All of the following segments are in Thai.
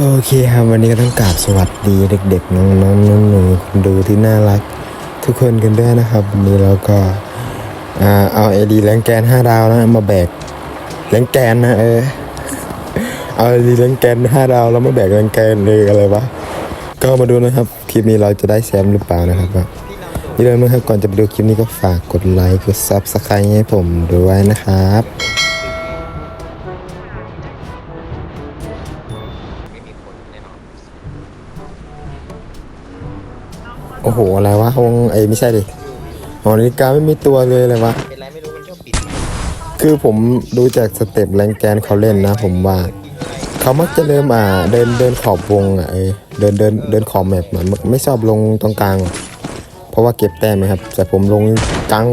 โอเคครับวันนี้ก็ต้องกราบสวัสดีเด็ก ๆ น้องๆหนูๆคนดูที่น่ารัก ทุกคนกันด้วยนะครับ วันนี้เราก็เอาไอดีแรงแกน5ดาวนะมาแบกแรงแกนนะเออเอาไอดีแรงแกน5ดาวแล้วมาแบกแรงแกนเลยอะไรวะก็มาดูนะครับคลิปนี้เราจะได้แชมป์หรือเปล่านะครับว่าอย่าลืมนะครับก่อนจะไปดูคลิปนี้ก็ฝากกดไลค์กดซับสไครต์ให้ผมด้วยนะครับ โอ้โหอะไรวะวงไอ้ไม่ใช่ดิหอนาฬิกาไม่มีตัวเลยอะไรวะเป็นไรไม่รู้มันชอบปิดคือผมดูจากสเต็ปแรงแกนเขาเล่นนะ ผมว่าเขามักจะเริ่มอ่าเดินเดินขอบวงอะเออเดินเดินเดินขอบแมปเหมือนไม่ชอบลงตรงกลาง เพราะว่าเก็บแต้มไหมครับ แต่ผมลงกลาง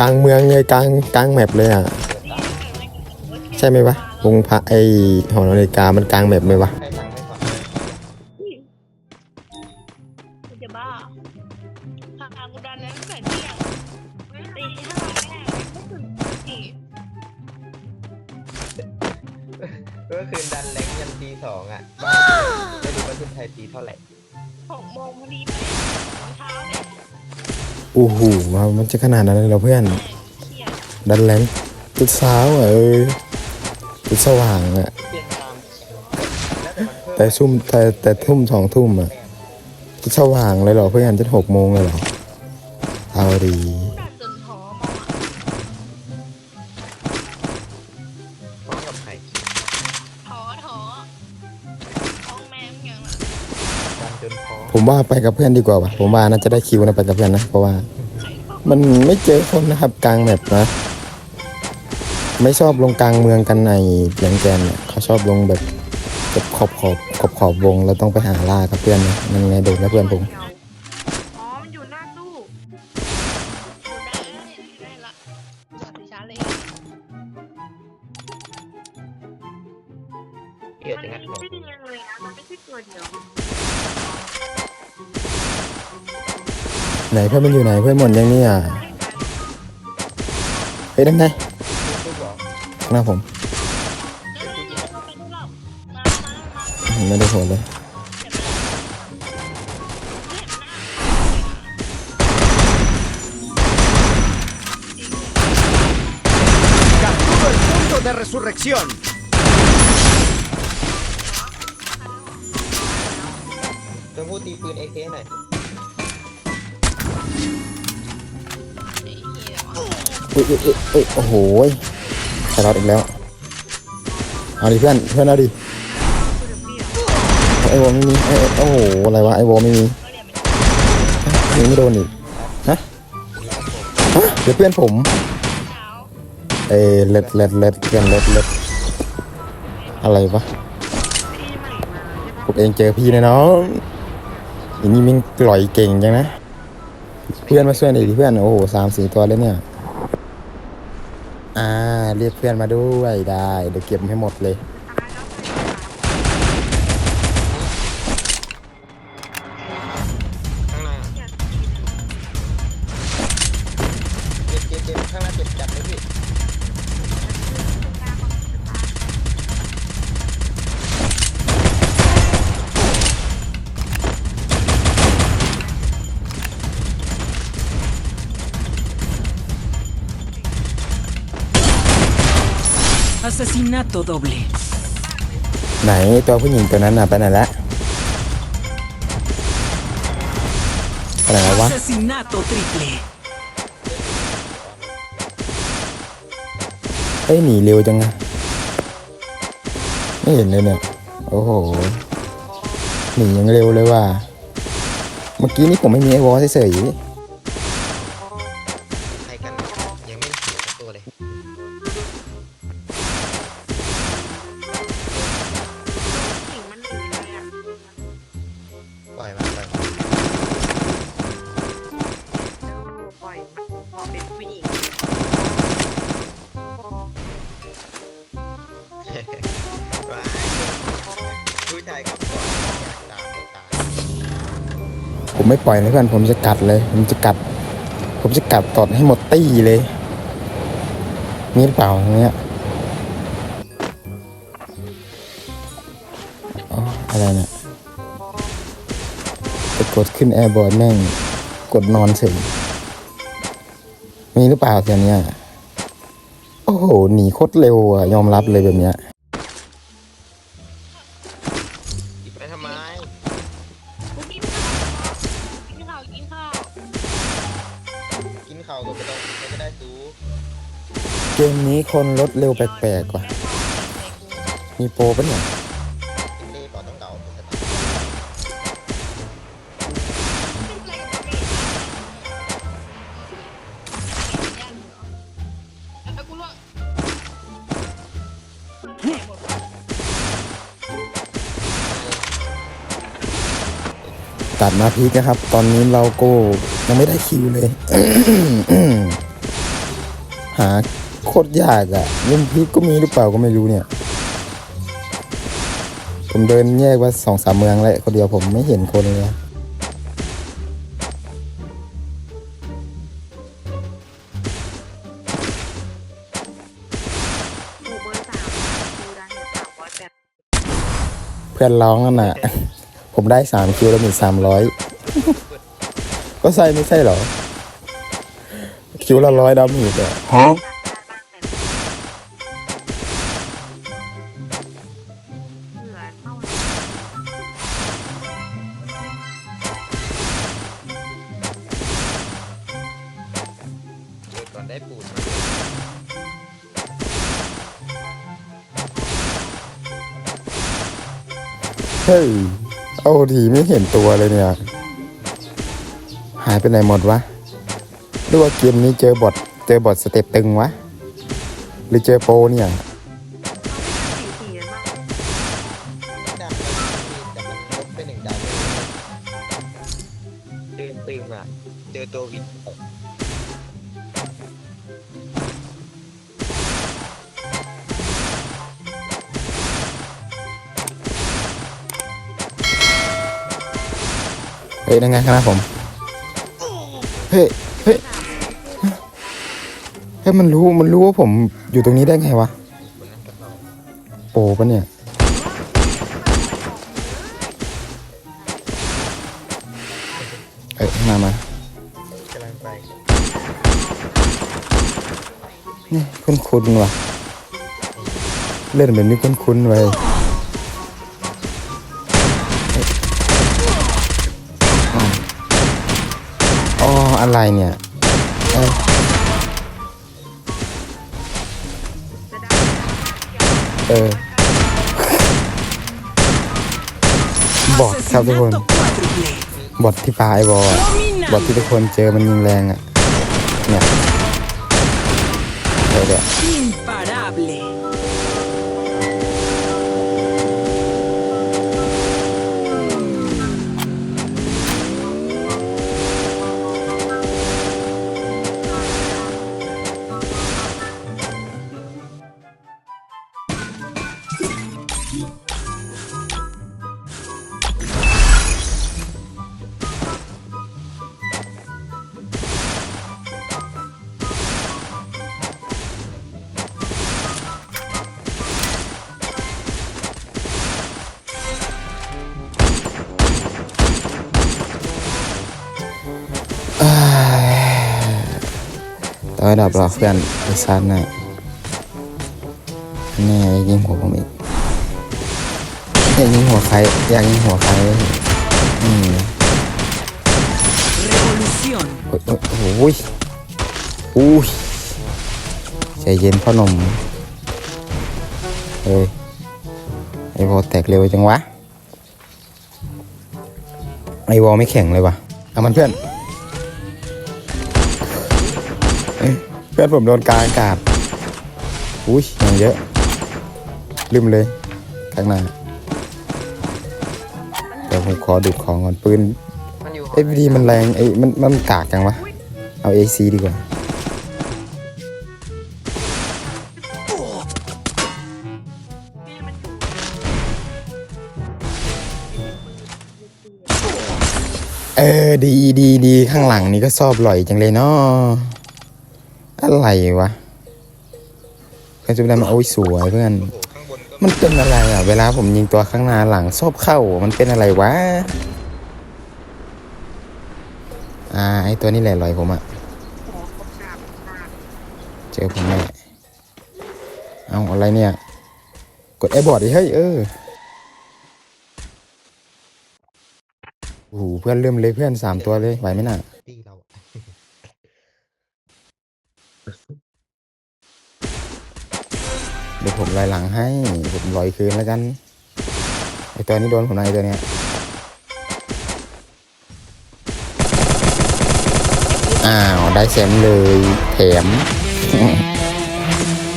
กลางเมืองเลยกลางกลางแมปเลยอะใช่ไหมวะวงพระไอหอนาฬิกามันกลางแมปไหมวะ คืนดันแรงยันตีสองอะบ้าไม่รู้ประเทศไทยตีเท่าไหร่หกโมงพอดีไปตอนเช้าเนี่ยโอ้โหมันจะขนาดนั้นเลยเหรอเพื่อนเที่ยงดันแรงจุดเช้าอะเออจุดสว่างอะเปลี่ยนตามแล้วแต่มันเพิ่มแต่ชุ่มแต่แต่ทุ่มสองทุ่มอะจุดสว่างเลยเหรอเพื่อนจะหกโมงเลยเหรอเอาดี ผมว่าไปกับเพื่อนดีกว่าว่ะผมว่าน่าจะได้คิวนะไปกับเพื่อนนะ เพราะว่า มันไม่เจอคนนะครับกลางแมปนะไม่ชอบลงกลางเมืองกันในหลงแกนเนี่ยเขาชอบลงแบบแบบขอบขอบขอบขอบวงแล้วต้องไปหาล่ากับเพื่อนนะมันไงโดนแล้วเพื่อนผม ไหนเพื่อนมันอยู่ไหนเพื่อนหมดยังเนี่ยเฮ้ยนั่นไงทุกบอกหน้าผมเดี๋ยวเดี๋ยวเราไปดูรอบมามามาไม่ได้ผลเลย Capturo el punto de resurrección. ต้องพูดตีปืนเอเคหน่อย อุ้ยอุ้ยอุ้ยโอ้โหยใครรอดอีกแล้วเอาดิเพื่อนเพื่อนเอาดิไอโวไม่มีไอโอ้โหอะไรวะไอโวไม่มียิงไม่โดนอีกฮะฮะเดี๋ยวเพื่อนผมเอเล็ดเล็ดเล็ดเพื่อนเล็ดเล็ดอะไรวะพวกเองเจอพี่นะน้องอันนี้มิงกล่อยเก่งจังนะ เพื่อนมาช่วยหน่อยดิเพื่อนโอ้โหสามสี่ตัวเลยเนี่ย อ่า เรียกเพื่อนมาด้วยได้ เดี๋ยวเก็บให้หมดเลย Asesinato doble. ไหนตัวผู้หญิงตัวนั้นน่ะไปไหนละไปไหนแล้ววะ Asesinato triple. เฮ้ยหนีเร็วจังอะไม่เห็นเลยเนี่ย โอ้โห หนียังเร็วเลยว่ะ เมื่อกี้นี่ผมไม่มีไอวอลเฉยใผู้ชายก็ปล่อยอยากตามตามผมไม่ปล่อยนะเพื่อนผมจะกัดเลย ผมจะกัด ผมจะกัดตอดให้หมดตี้เลยมีหรือเปล่าตรงเนี้ยอ๋ออะไรเนี่ยไปกดขึ้นแอร์บอร์ดแม่ง กดนอนเฉยมีหรือเปล่าเสียเนี้ยโอ้โห หนีโคตรเร็วอะ ยอมรับเลยแบบเนี้ย นี้คนลดเร็วแปลกๆว่ะ มีโปรปะเนี่ยตัดมาพีคนะครับ ตอนนี้เราก็ยังไม่ได้คิวเลย หา โคตรยากอะ่ะเล่นพีคก็มีหรือเปล่าก็ไม่รู้เนี่ย ผมเดินแยกว่าสองสามเมืองแล้วคนเดียวผมไม่เห็นคนเลยเพื่อนร้องนั่นน่ะ ผมได้สามคิวแล้วมีสามร้อยก็ใช่ไม่ใช่เหรอ คิวละร้อยดาวมีดอะ ฮ้ย เอาดีไม่เห็นตัวเลยเนี่ย หายไปไหนหมดวะหรือว่าเกมนี้เจอบอทเจอบอทสเต็ปตึงวะ หรือเจอโปเนี่ย ฮ้ยยังไงคณะผม เฮ้ย เฮ้ย เฮ้ยมันรู้ มันรู้ว่าผมอยู่ตรงนี้ได้ไงวะคนนั้นกับเราโปปะเนี่ย เอ้ยมามากำลังไปนี่คุ้นๆว่ะ เล่นแบบนี้คุ้นๆไว้ อ๋ออะไรเนี่ยเออ บอดครับทุกคน บอทที่ปลาไอบอลบอทที่ทุกคนเจอมันยิงแรงอะ เนี่ยเดี๋ยวเดี๋ยว ต่อระดับเราเพื่อนไอ้ซันน่ะแน่อยากยิงหัวผมอีกอยากยิงหัวใครอยากยิงหัวใครอืมโอ้ยโอ้ยโอ้ยอุ้ยใจเย็นพ่อหนุ่มเฮ้ยไอวอลแตกเร็วจังวะไอวอลไม่แข็งเลยวะเอามันเพื่อน พื่อนผมโดนกลางอากาศอุ้ยอย่างเยอะ ลืมเลยข้างหน้าเดี๋ยวผมขอดูดของก่อนปืนมันอยู่เอฟดีมันแรงไอ้มันมันกากจังวะ เอาเอซีดีกว่าเออดีดีดีข้างหลังนี่ก็ชอบหล่อยจังเลยเนาะ อะไรวะเพื่อนจุดได้มาโอ้ยสวยเพื่อน มันเป็นอะไรอะ เวลาผมยิงตัวข้างหน้าหลังซอบเข้า มันเป็นอะไรวะ อ่าไอตัวนี้แหละลอยผมอะ เจอผมแน่เอาอะไรเนี่ย กดไอ้บอร์ดดิเฮ้ยเออโอ้โหเพื่อนเริ่มเลยเพื่อนสามตัวเลยไหวไหมน่ะ เดี๋ยวผมลอยหลังให้ ผมลอยคืนแล้วกัน ไอตัวนี้โดนผมนะไอตัวเนี้ย อ้าว ได้แชมเลยแถม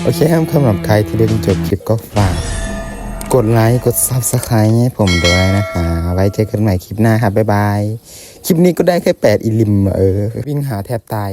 โอเคครับสำหรับใครที่ด้ดูจบคลิปก็ฝาก กดไลค์ กด Subscribe ให้ผมด้วยนะคะ ไว้เจอกันใหม่คลิปหน้าครับบ๊ายบาย คลิปนี้ก็ได้แค่ 8 อิลิม เออ วิ่งหาแทบตาย